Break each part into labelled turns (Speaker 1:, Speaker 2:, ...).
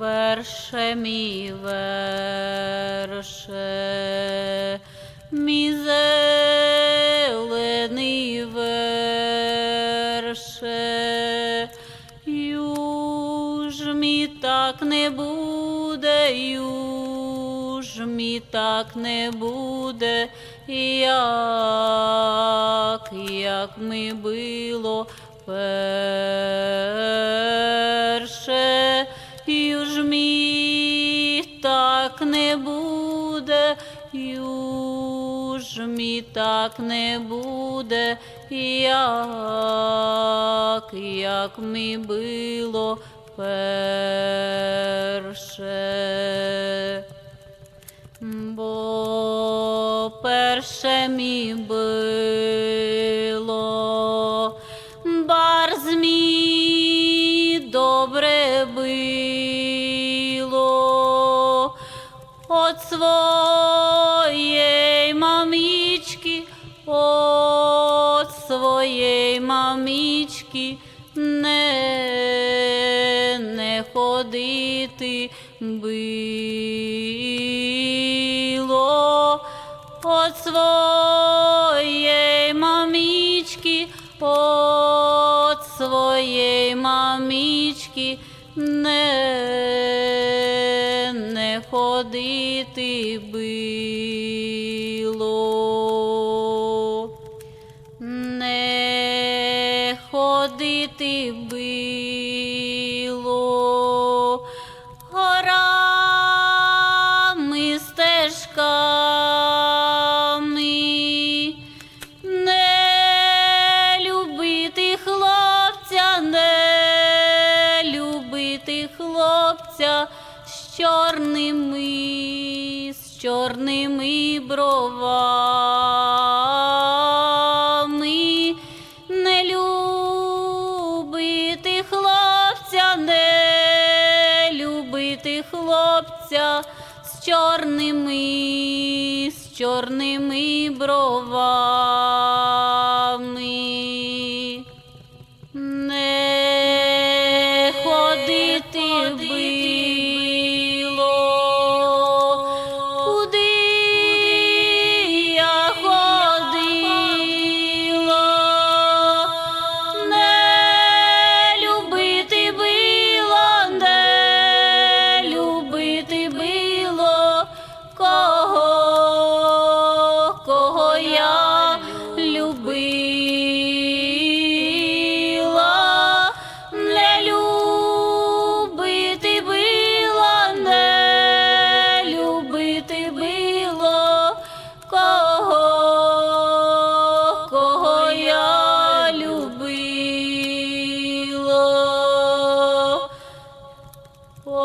Speaker 1: верше мій верше, мій зелений верше, юж мі так не буде, юж мі так не буде, як, як ми било юж мі так не буде, юж мі так не буде, як, як ми било перше. Бо перше мій било, своєї мамічки, от своєї мамічки не, не ходити било. От своєї мамічки, от своєї мамічки не, ходити било. Не ходити било. Горами стежками, не любити хлопця, любити хлопця чорними, з чорними бровами, не любити хлопця, не любити хлопця з чорними, з чорними бровами.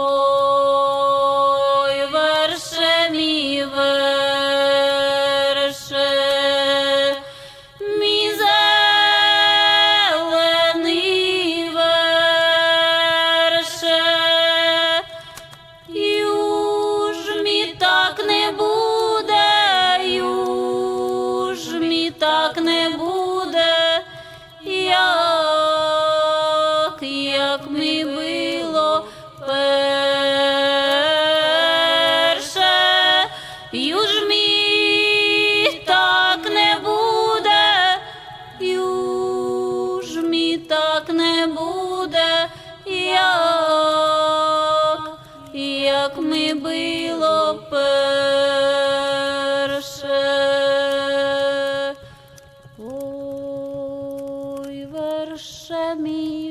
Speaker 1: Ой, як ми було перше. Ой, верше мій